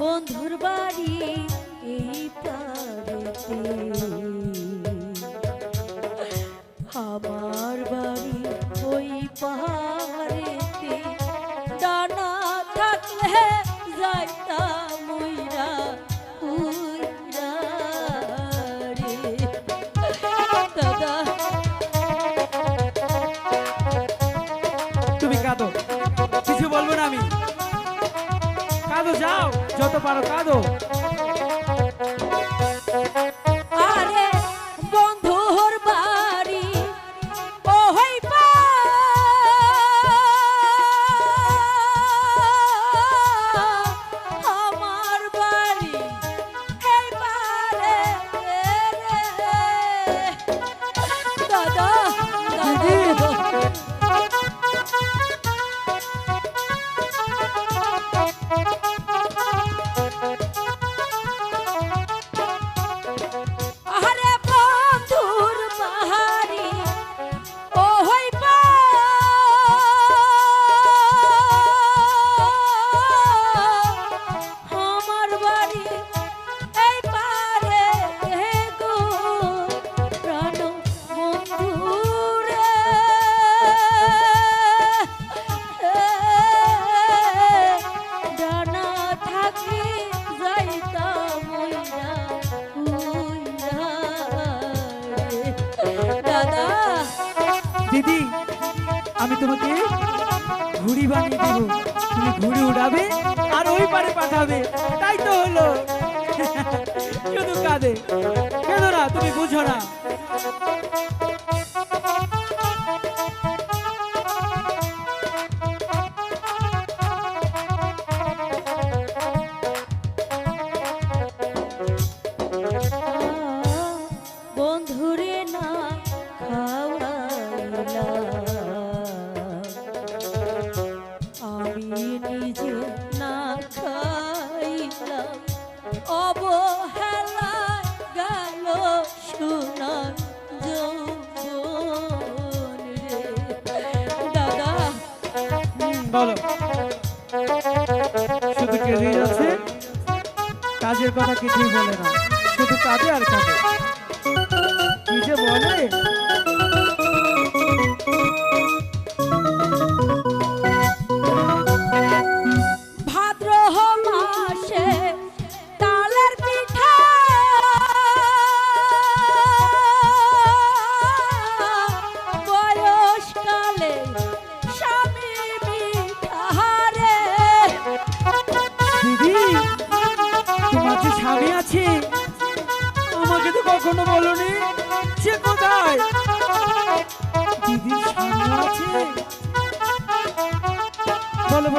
বন্ধুর বাড়ি এই পাড়েতে আমার বাড়ি ওই পাহাড়েতে। ডানা থাকলে যাইতাম তুমি কিছু বলব না আমি। কাঁদো, যাও। যত পারো কাঁদো দিদি, আমি তোমাকে ঘুড়ি বানিয়ে দেবো। তুমি ঘুড়ি উড়াবে আর ওই পারে পাঠাবে। তাই তো হলো। শুধু কাঁদে। কেন না, তুমি বুঝো না। বন্ধুরে না খাইলাম অবহেলা গেল যৌবন দাদা শুধু কাজের কথা কিছুই বলে না। শুধু কাঁদে আর কাঁদে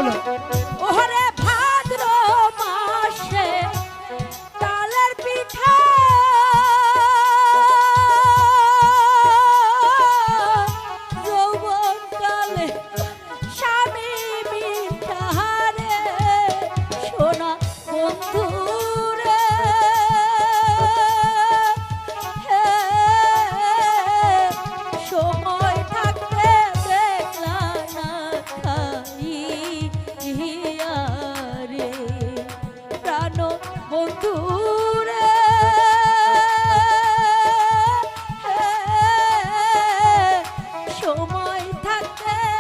হলো বন্ধুরে সময় থাকতে